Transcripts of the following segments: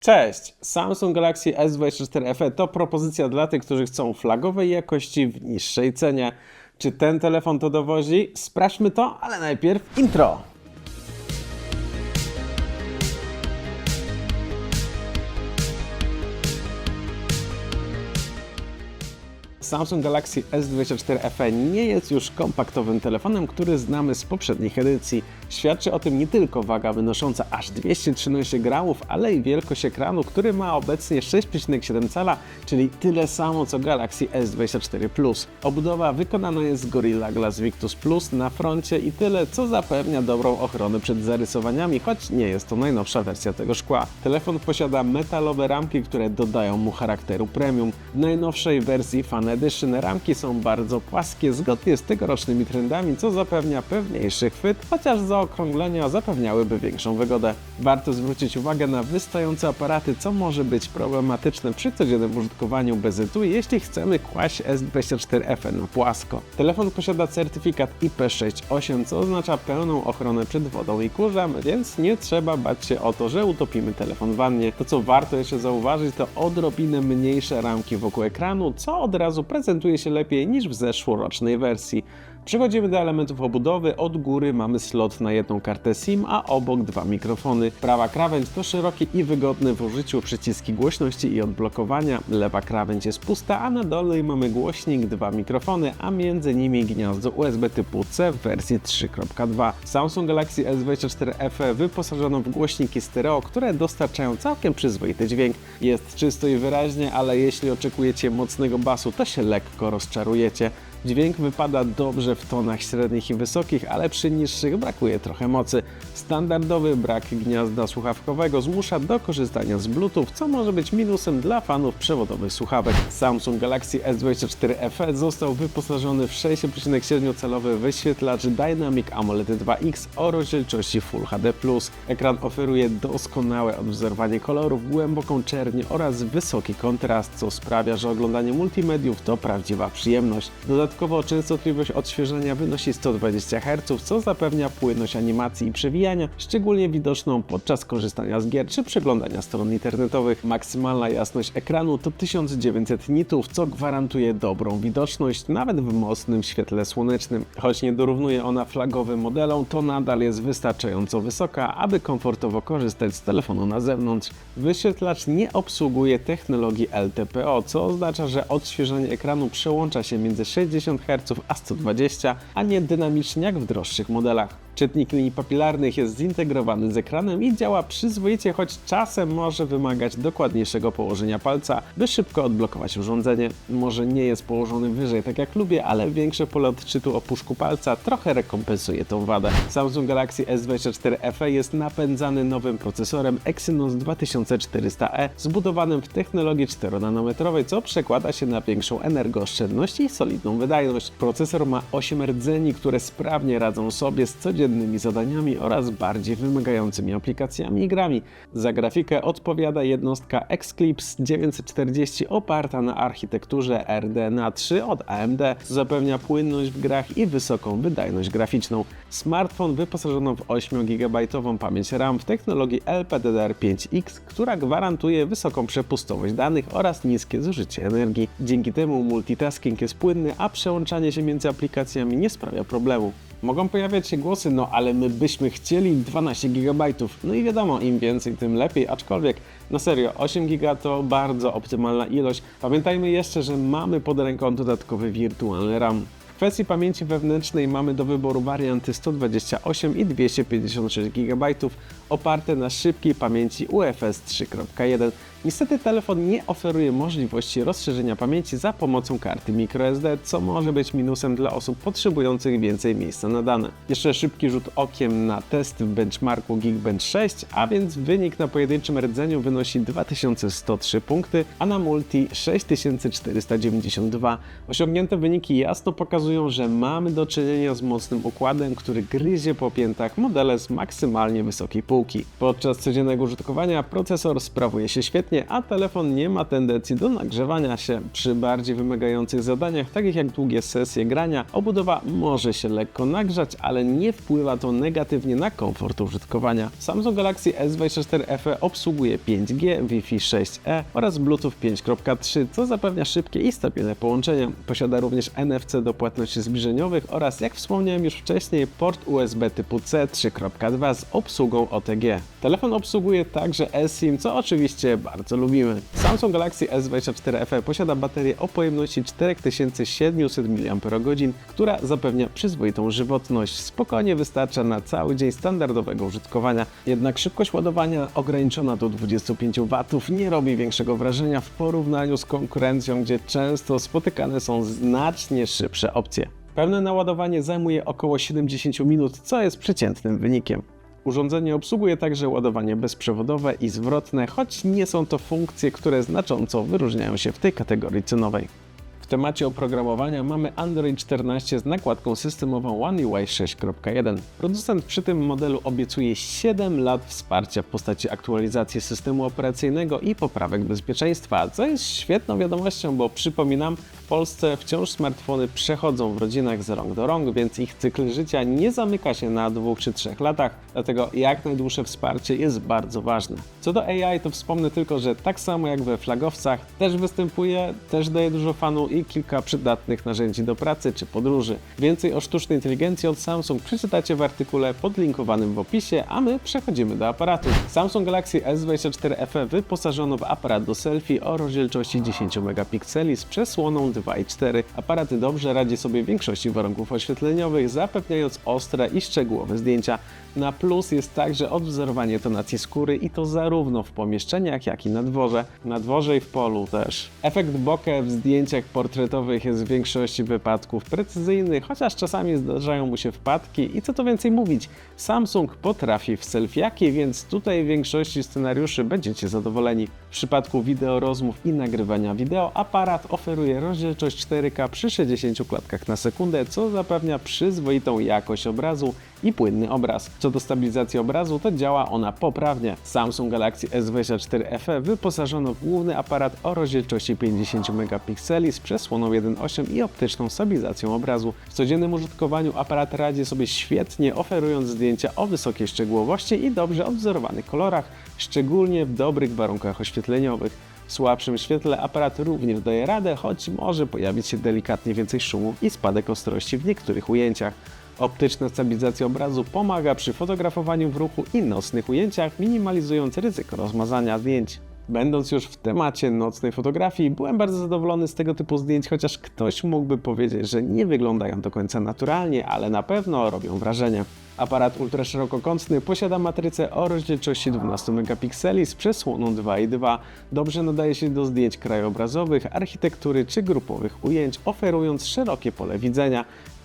Cześć! Samsung Galaxy S24 FE to propozycja dla tych, którzy chcą flagowej jakości w niższej cenie. Czy ten telefon to dowozi? Sprawdźmy to, ale najpierw intro. Samsung Galaxy S24 FE nie jest już kompaktowym telefonem, który znamy z poprzednich edycji. Świadczy o tym nie tylko waga wynosząca aż 213 gramów, ale i wielkość ekranu, który ma obecnie 6,7 cala, czyli tyle samo co Galaxy S24 Plus. Obudowa wykonana jest z Gorilla Glass Victus Plus na froncie i tyle, co zapewnia dobrą ochronę przed zarysowaniami, choć nie jest to najnowsza wersja tego szkła. Telefon posiada metalowe ramki, które dodają mu charakteru premium. W najnowszej wersji Fan Edition ramki są bardzo płaskie, zgodnie z tegorocznymi trendami, co zapewnia pewniejszy chwyt, chociaż zaokrąglenia zapewniałyby większą wygodę. Warto zwrócić uwagę na wystające aparaty, co może być problematyczne przy codziennym użytkowaniu bez etui, jeśli chcemy kłaść S24 FE na płasko. Telefon posiada certyfikat IP68, co oznacza pełną ochronę przed wodą i kurzem, więc nie trzeba bać się o to, że utopimy telefon w wannie. To co warto jeszcze zauważyć, to odrobinę mniejsze ramki wokół ekranu, co od razu prezentuje się lepiej niż w zeszłorocznej wersji. Przechodzimy do elementów obudowy. Od góry mamy slot na jedną kartę SIM, a obok dwa mikrofony. Prawa krawędź to szerokie i wygodne w użyciu przyciski głośności i odblokowania. Lewa krawędź jest pusta, a na dole mamy głośnik, dwa mikrofony, a między nimi gniazdo USB typu C w wersji 3.2. Samsung Galaxy S24 FE wyposażono w głośniki stereo, które dostarczają całkiem przyzwoity dźwięk. Jest czysto i wyraźnie, ale jeśli oczekujecie mocnego basu, to się lekko rozczarujecie. Dźwięk wypada dobrze w tonach średnich i wysokich, ale przy niższych brakuje trochę mocy. Standardowy brak gniazda słuchawkowego zmusza do korzystania z Bluetooth, co może być minusem dla fanów przewodowych słuchawek. Samsung Galaxy S24 FE został wyposażony w 6,7-calowy wyświetlacz Dynamic AMOLED 2X o rozdzielczości Full HD+. Ekran oferuje doskonałe odwzorowanie kolorów, głęboką czernię oraz wysoki kontrast, co sprawia, że oglądanie multimediów to prawdziwa przyjemność. Dodatkowo częstotliwość odświeżania wynosi 120 Hz, co zapewnia płynność animacji i przewijania, szczególnie widoczną podczas korzystania z gier czy przeglądania stron internetowych. Maksymalna jasność ekranu to 1900 nitów, co gwarantuje dobrą widoczność nawet w mocnym świetle słonecznym. Choć nie dorównuje ona flagowym modelom, to nadal jest wystarczająco wysoka, aby komfortowo korzystać z telefonu na zewnątrz. Wyświetlacz nie obsługuje technologii LTPO, co oznacza, że odświeżanie ekranu przełącza się między 60 Hz a 120, a nie dynamicznie jak w droższych modelach. Czytnik linii papilarnych jest zintegrowany z ekranem i działa przyzwoicie, choć czasem może wymagać dokładniejszego położenia palca, by szybko odblokować urządzenie. Może nie jest położony wyżej tak jak lubię, ale większe pole odczytu o puszku palca trochę rekompensuje tą wadę. Samsung Galaxy S24 FE jest napędzany nowym procesorem Exynos 2400E zbudowanym w technologii 4-nanometrowej, co przekłada się na większą energooszczędność i solidną wydajność. Procesor ma 8 rdzeni, które sprawnie radzą sobie z codziennymi zadaniami oraz bardziej wymagającymi aplikacjami i grami. Za grafikę odpowiada jednostka Xclipse 940 oparta na architekturze RDNA 3 od AMD, zapewnia płynność w grach i wysoką wydajność graficzną. Smartfon wyposażono w 8 GB pamięć RAM w technologii LPDDR5X, która gwarantuje wysoką przepustowość danych oraz niskie zużycie energii. Dzięki temu multitasking jest płynny, a przełączanie się między aplikacjami nie sprawia problemu. Mogą pojawiać się głosy, no ale my byśmy chcieli 12 GB. No i wiadomo, im więcej, tym lepiej, aczkolwiek na serio, 8 GB to bardzo optymalna ilość. Pamiętajmy jeszcze, że mamy pod ręką dodatkowy wirtualny RAM. W kwestii pamięci wewnętrznej mamy do wyboru warianty 128 i 256 GB oparte na szybkiej pamięci UFS 3.1. Niestety telefon nie oferuje możliwości rozszerzenia pamięci za pomocą karty microSD, co może być minusem dla osób potrzebujących więcej miejsca na dane. Jeszcze szybki rzut okiem na test w benchmarku Geekbench 6, a więc wynik na pojedynczym rdzeniu wynosi 2103 punkty, a na multi 6492. Osiągnięte wyniki jasno pokazują, że mamy do czynienia z mocnym układem, który gryzie po piętach modele z maksymalnie wysokiej półki. Podczas codziennego użytkowania procesor sprawuje się świetnie, a telefon nie ma tendencji do nagrzewania się przy bardziej wymagających zadaniach, takich jak długie sesje grania. Obudowa może się lekko nagrzać, ale nie wpływa to negatywnie na komfort użytkowania. Samsung Galaxy S24 FE obsługuje 5G, Wi-Fi 6E oraz Bluetooth 5.3, co zapewnia szybkie i stabilne połączenia. Posiada również NFC do płatności zbliżeniowych oraz, jak wspomniałem już wcześniej, port USB typu C 3.2 z obsługą OTG. Telefon obsługuje także eSIM, co oczywiście bardzo lubimy. Samsung Galaxy S24 FE posiada baterię o pojemności 4700 mAh, która zapewnia przyzwoitą żywotność. Spokojnie wystarcza na cały dzień standardowego użytkowania. Jednak szybkość ładowania ograniczona do 25 W nie robi większego wrażenia w porównaniu z konkurencją, gdzie często spotykane są znacznie szybsze opcje. Pełne naładowanie zajmuje około 70 minut, co jest przeciętnym wynikiem. Urządzenie obsługuje także ładowanie bezprzewodowe i zwrotne, choć nie są to funkcje, które znacząco wyróżniają się w tej kategorii cenowej. W temacie oprogramowania mamy Android 14 z nakładką systemową One UI 6.1. Producent przy tym modelu obiecuje 7 lat wsparcia w postaci aktualizacji systemu operacyjnego i poprawek bezpieczeństwa, co jest świetną wiadomością, bo przypominam, Polsce wciąż smartfony przechodzą w rodzinach z rąk do rąk, więc ich cykl życia nie zamyka się na dwóch czy trzech latach, dlatego jak najdłuższe wsparcie jest bardzo ważne. Co do AI, to wspomnę tylko, że tak samo jak we flagowcach też występuje, też daje dużo fanu i kilka przydatnych narzędzi do pracy czy podróży. Więcej o sztucznej inteligencji od Samsung przeczytacie w artykule podlinkowanym w opisie, a my przechodzimy do aparatu. Samsung Galaxy S24 FE wyposażono w aparat do selfie o rozdzielczości 10 megapikseli z przesłoną 2.4. Aparat dobrze radzi sobie w większości warunków oświetleniowych, zapewniając ostre i szczegółowe zdjęcia. Na plus jest także odwzorowanie tonacji skóry i to zarówno w pomieszczeniach, jak i na dworze. Na dworze i w polu też. Efekt bokeh w zdjęciach portretowych jest w większości wypadków precyzyjny, chociaż czasami zdarzają mu się wpadki i co to więcej mówić, Samsung potrafi w selfiaki, więc tutaj w większości scenariuszy będziecie zadowoleni. W przypadku wideo rozmów i nagrywania wideo aparat oferuje rozdzielczość 4K przy 60 klatkach na sekundę, co zapewnia przyzwoitą jakość obrazu i płynny obraz. Co do stabilizacji obrazu, to działa ona poprawnie. Samsung Galaxy S24 FE wyposażono w główny aparat o rozdzielczości 50 megapikseli z przesłoną 1.8 i optyczną stabilizacją obrazu. W codziennym użytkowaniu aparat radzi sobie świetnie, oferując zdjęcia o wysokiej szczegółowości i dobrze odwzorowanych kolorach, szczególnie w dobrych warunkach oświetleniowych. Słabszym świetle aparat również daje radę, choć może pojawić się delikatnie więcej szumu i spadek ostrości w niektórych ujęciach. Optyczna stabilizacja obrazu pomaga przy fotografowaniu w ruchu i nocnych ujęciach, minimalizując ryzyko rozmazania zdjęć. Będąc już w temacie nocnej fotografii, byłem bardzo zadowolony z tego typu zdjęć, chociaż ktoś mógłby powiedzieć, że nie wyglądają do końca naturalnie, ale na pewno robią wrażenie. Aparat ultraszerokokątny posiada matrycę o rozdzielczości 12 megapikseli z przesłoną 2.2. Dobrze nadaje się do zdjęć krajobrazowych, architektury czy grupowych ujęć, oferując szerokie pole widzenia.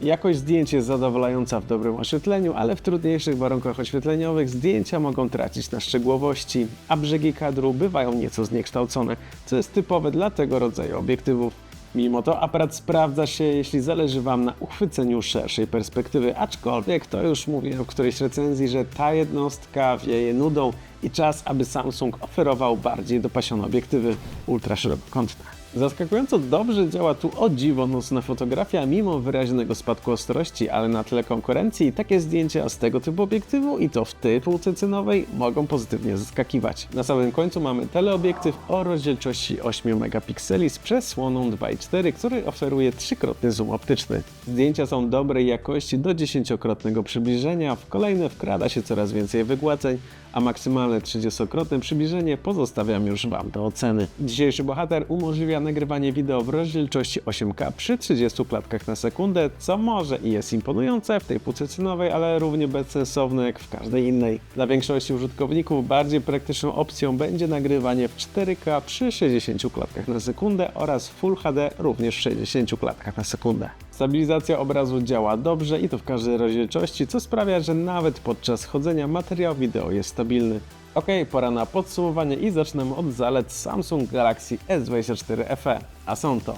Jakość zdjęć jest zadowalająca w dobrym oświetleniu, ale w trudniejszych warunkach oświetleniowych zdjęcia mogą tracić na szczegółowości, a brzegi kadru bywają nieco zniekształcone, co jest typowe dla tego rodzaju obiektywów. Mimo to aparat sprawdza się, jeśli zależy Wam na uchwyceniu szerszej perspektywy, aczkolwiek to już mówiłem w którejś recenzji, że ta jednostka wieje nudą i czas, aby Samsung oferował bardziej dopasione obiektywy ultraszerokokątne. Zaskakująco dobrze działa tu o dziwo nocna fotografia, mimo wyraźnego spadku ostrości, ale na tle konkurencji takie zdjęcia z tego typu obiektywu i to w tej półce cenowej mogą pozytywnie zaskakiwać. Na samym końcu mamy teleobiektyw o rozdzielczości 8 megapikseli z przesłoną 2.4, który oferuje trzykrotny zoom optyczny. Zdjęcia są dobrej jakości do dziesięciokrotnego przybliżenia, w kolejne wkrada się coraz więcej wygładzeń, a maksymalne 30-krotne przybliżenie pozostawiam już Wam do oceny. Dzisiejszy bohater umożliwia nagrywanie wideo w rozdzielczości 8K przy 30 klatkach na sekundę, co może i jest imponujące w tej półce cenowej, ale równie bezsensowne jak w każdej innej. Dla większości użytkowników bardziej praktyczną opcją będzie nagrywanie w 4K przy 60 klatkach na sekundę oraz Full HD również w 60 klatkach na sekundę. Stabilizacja obrazu działa dobrze i to w każdej rozdzielczości, co sprawia, że nawet podczas chodzenia materiał wideo jest stabilny. Ok, pora na podsumowanie i zaczynamy od zalet Samsung Galaxy S24 FE, a są to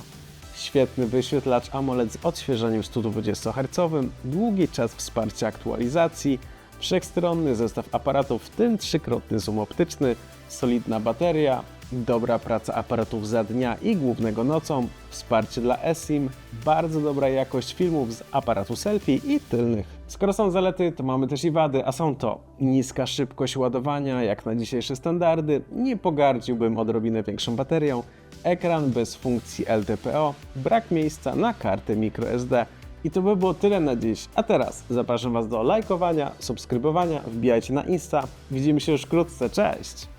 świetny wyświetlacz AMOLED z odświeżeniem 120 Hz, długi czas wsparcia aktualizacji, wszechstronny zestaw aparatów, w tym trzykrotny zoom optyczny, solidna bateria, dobra praca aparatów za dnia i głównego nocą, wsparcie dla eSIM, bardzo dobra jakość filmów z aparatu selfie i tylnych. Skoro są zalety, to mamy też i wady, a są to niska szybkość ładowania, jak na dzisiejsze standardy, nie pogardziłbym odrobinę większą baterią, ekran bez funkcji LTPO, brak miejsca na kartę microSD. I to by było tyle na dziś. A teraz zapraszam Was do lajkowania, subskrybowania, wbijajcie na Insta. Widzimy się już wkrótce. Cześć!